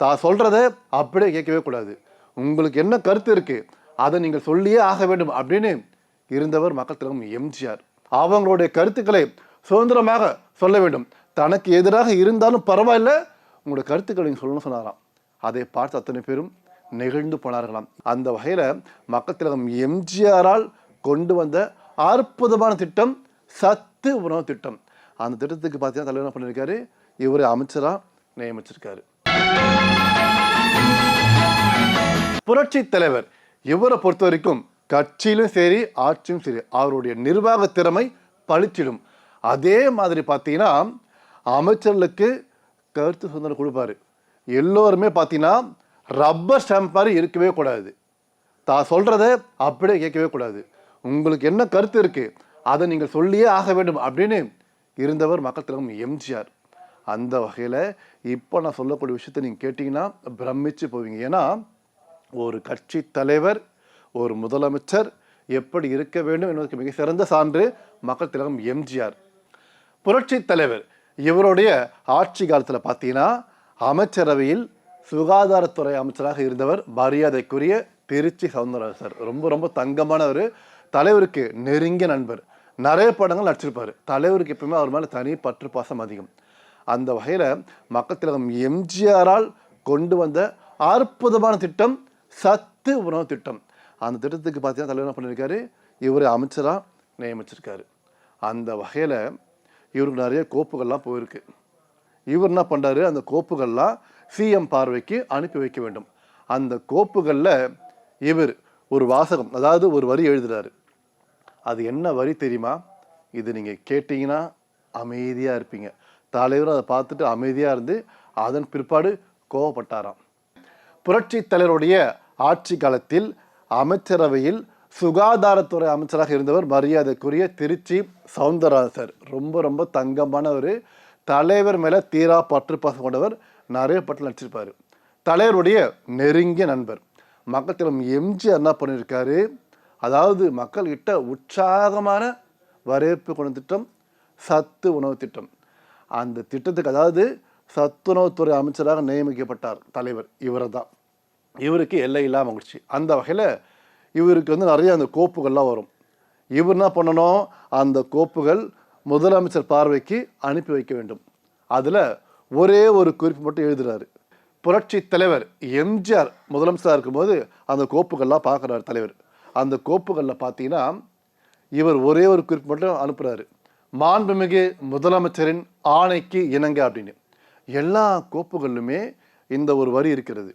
தான் சொல்கிறத அப்படியே கேட்கவே கூடாது. உங்களுக்கு என்ன கருத்து இருக்குது அதை நீங்கள் சொல்லியே ஆக வேண்டும் அப்படின்னு இருந்தவர் மக்கள் தலைவர் எம்ஜிஆர். அவங்களுடைய கருத்துக்களை சுதந்திரமாக சொல்ல வேண்டும். தனக்கு எதிராக இருந்தாலும் பரவாயில்ல உங்களுடைய கருத்துக்களை நீங்கள் சொல்லணும்னு சொன்னாராம். அதை பார்த்து அத்தனை பேரும் நெகிழ்ந்து போனார்களாம். அந்த வகையில் மக்கள் திலகம் எம்ஜிஆரால் கொண்டு வந்த அற்புதமான திட்டம் சத்து உணவு திட்டம். அந்த திட்டத்துக்கு பார்த்தீங்கன்னா தலைவர் என்ன பண்ணியிருக்காரு இவரை அமைச்சரா நியமிச்சிருக்காரு. புரட்சி தலைவர் இவரை பொறுத்த வரைக்கும் கட்சியிலும் சரி ஆட்சியும் சரி அவருடைய நிர்வாக திறமை பளிச்சிடும். அதே மாதிரி பார்த்தீங்கன்னா அமைச்சர்களுக்கு கருத்து சுதந்திரம் கொடுப்பாரு. எல்லோருமே பார்த்தீங்கன்னா ரப்பர் ஸ்டாம்ப் மாதிரி இருக்கவே கூடாது. தான் சொல்கிறத அப்படியே கேட்கவே கூடாது. உங்களுக்கு என்ன கருத்து இருக்குது அதை நீங்கள் சொல்லியே ஆக வேண்டும் அப்படின்னு இருந்தவர் மக்கள் திலகம் எம்ஜிஆர். அந்த வகையில் இப்போ நான் சொல்லக்கூடிய விஷயத்தை நீங்கள் கேட்டிங்கன்னா பிரமிச்சு போவீங்க. ஏன்னா ஒரு கட்சி தலைவர் ஒரு முதலமைச்சர் எப்படி இருக்க வேண்டும் என்பதற்கு மிக சிறந்த சான்று மக்கள் திலகம் எம்ஜிஆர். புரட்சி தலைவர் இவருடைய ஆட்சி காலத்தில் பார்த்தீங்கன்னா அமைச்சரவையில் சுகாதாரத்துறை அமைச்சராக இருந்தவர் மரியாதைக்குரிய திருச்சி சவுந்தரராஜர் ரொம்ப ரொம்ப தங்கமானவர் தலைவருக்கு நெருங்கிய நண்பர். நிறைய படங்கள் நடிச்சிருப்பார். தலைவருக்கு எப்பவுமே அவர் மேலே தனி பற்று பாசம் அதிகம். அந்த வகையில் மக்கள் திலகம் எம்ஜிஆரால் கொண்டு வந்த அற்புதமான திட்டம் சத்து உணவு திட்டம். அந்த திட்டத்துக்கு பார்த்தீங்கன்னா தலைவர் என்ன பண்ணியிருக்காரு இவர் அமைச்சராக நியமிச்சிருக்காரு. அந்த வகையில் இவருக்கு நிறைய கோப்புகள்லாம் போயிருக்கு. இவர் என்ன பண்ணுறாரு அந்த கோப்புகள்லாம் சிஎம் பார்வைக்கு அனுப்பி வைக்க வேண்டும். அந்த கோப்புகளில் இவர் ஒரு வாசகம் அதாவது ஒரு வரி எழுதுறாரு. அது என்ன வரி தெரியுமா? இது நீங்கள் கேட்டிங்கன்னா அமைதியாக இருப்பீங்க. தலைவரும் அதை பார்த்துட்டு அமைதியாக இருந்து அதன் பிற்பாடு கோவப்பட்டாராம். புரட்சி தலைவருடைய ஆட்சி காலத்தில் அமைச்சரவையில் சுகாதாரத்துறை அமைச்சராக இருந்தவர் மரியாதைக்குரிய திருச்சி சவுந்தரராஜர் ரொம்ப ரொம்ப தங்கமானவர் தலைவர் மேலே தீரா பற்று பாசம் கொண்டவர் நிறைய பட்டில் நடிச்சிருப்பார். தலைவருடைய நெருங்கிய நண்பர். மக்கள் திலம் எம்ஜிஆர் என்ன பண்ணியிருக்காரு அதாவது மக்கள்கிட்ட உற்சாகமான வரவேற்பு கொண்ட திட்டம் சத்து உணவு திட்டம். அந்த திட்டத்துக்கு அதாவது சத்துணவுத்துறை அமைச்சராக நியமிக்கப்பட்டார் தலைவர் இவரை தான் இவருக்கு எல்லை இல்லாமல் மகிழ்ச்சி அந்த வகையில் இவருக்கு வந்து நிறைய அந்த கோப்புகள்லாம் வரும். இவர் என்ன பண்ணணும்? அந்த கோப்புகள் முதலமைச்சர் பார்வைக்கு அனுப்பி வைக்க வேண்டும். அதில் ஒரே ஒரு குறிப்பு மட்டும் எழுதுகிறாரு புரட்சி தலைவர் எம்ஜிஆர் முதலமைச்சராக இருக்கும்போது அந்த கோப்புகள்லாம் பார்க்குறாரு தலைவர். அந்த கோப்புகளில் பார்த்தீங்கன்னா இவர் ஒரே ஒரு குறிப்பு மட்டும் அனுப்புகிறாரு மாண்புமிகு முதலமைச்சரின் ஆணைக்கு இணங்க அப்படின்னு. எல்லா கோப்புகளிலுமே இந்த ஒரு வரி இருக்கிறது.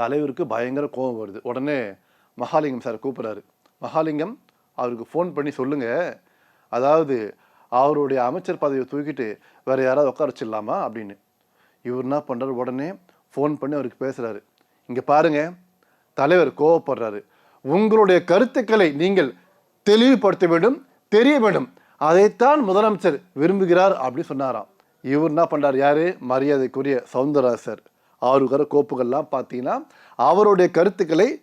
தலைவருக்கு பயங்கர கோபம் வருது. உடனே மகாலிங்கம் சார் கூப்பிட்றாரு. மகாலிங்கம் அவருக்கு ஃபோன் பண்ணி சொல்லுங்க. அதாவது அவருடைய அமைச்சர் பதவியை தூக்கிட்டு வேறு யாராவது உட்கார வச்சிடலாமா அப்படின்னு. இவர் என்ன பண்ணுறாரு உடனே ஃபோன் பண்ணி அவருக்கு பேசுகிறாரு இங்கே பாருங்க தலைவர் கோவப்படுறாரு. உங்களுடைய கருத்துக்களை நீங்கள் தெளிவுபடுத்த வேண்டும் தெரிய வேண்டும். அதைத்தான் முதலமைச்சர் விரும்புகிறார் அப்படின்னு சொன்னாராம். இவர் என்ன பண்ணுறார் யார்? மரியாதைக்குரிய சவுந்தரராஜர் சார். வர கோப்புகள்லாம் பார்த்தீங்கன்னா அவருடைய கருத்துக்களை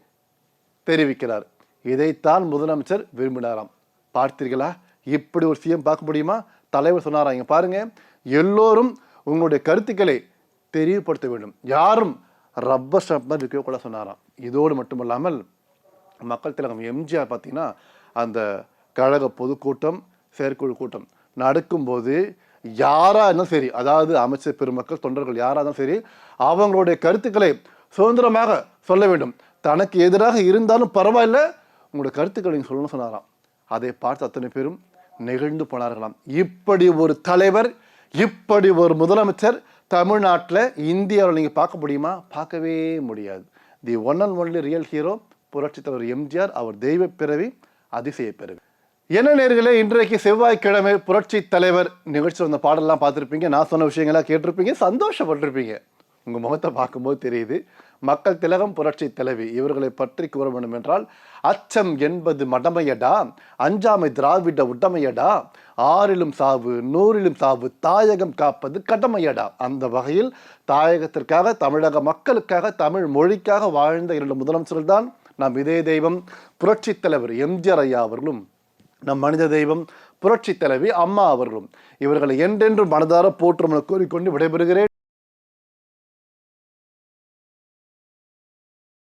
தெரிவிக்கிறார். இதைத்தான் முதலமைச்சர் விரும்பினாராம். பார்த்தீர்களா? இப்படி ஒரு சிஎம் பார்க்க முடியுமா? தலைவர் சொன்னாராம் இங்கே பாருங்க. எல்லோரும் உங்களுடைய கருத்துக்களை தெரியப்படுத்த வேண்டும். யாரும் ரப்பர் ஸ்டாம்ப் மாதிரி இருக்கவே கூட சொன்னாராம். இதோடு மட்டுமல்லாமல் மக்கள் திலகம் எம்ஜிஆர் பார்த்தீங்கன்னா அந்த கழக பொதுக்கூட்டம் செயற்குழு கூட்டம் நடக்கும்போது யாராக இருந்தாலும் சரி அதாவது அமைச்சர் பெருமக்கள் தொண்டர்கள் யாராக இருந்தாலும் சரி அவங்களுடைய கருத்துக்களை சுதந்திரமாக சொல்ல வேண்டும். தனக்கு எதிராக இருந்தாலும் பரவாயில்ல உங்களுடைய கருத்துக்களை நீங்கள் சொல்லணும்னு சொன்னாராம். அதை பார்த்து அத்தனை பேரும் நெகிழ்ந்து போனார்களாம். இப்படி ஒரு தலைவர் இப்படி ஒரு முதலமைச்சர் தமிழ்நாட்டில் இந்தியாவில் நீங்கள் பார்க்க முடியுமா? பார்க்கவே முடியாது. The one and only real hero புரட்சித்தலைவர் எம்ஜிஆர் அவர் தெய்வ பிறவி அதிசய பிறவி. என்ன நேர்களே இன்றைக்கு செவ்வாய்க்கிழமை புரட்சி தலைவர் நிகழ்ச்சி வந்த பாடலாம் பார்த்துருப்பீங்க. நான் சொன்ன விஷயங்கள்லாம் கேட்டிருப்பீங்க. சந்தோஷப்பட்டிருப்பீங்க. உங்கள் முகத்தை பார்க்கும்போது தெரியுது. மக்கள் திலகம் புரட்சி தலைவி இவர்களை பற்றி கூற வேண்டும் என்றால் அச்சம் என்பது மடமையடா அஞ்சாமை திராவிட உடமையடா ஆறிலும் சாவு நூறிலும் சாவு தாயகம் காப்பது கடமையடா. அந்த வகையில் தாயகத்திற்காக தமிழக மக்களுக்காக தமிழ் மொழிக்காக வாழ்ந்த இரண்டு முதலமைச்சர்கள் தான். நம் இதே தெய்வம் புரட்சி தலைவர் எம்ஜிஆர் ஐயா அவர்களும் நம் மனித தெய்வம் புரட்சி தலைவி அம்மா அவர்களும். இவர்களை என்றென்றும் மனதார போற்றுமென கூறிக்கொண்டு விடைபெறுகிறேன்.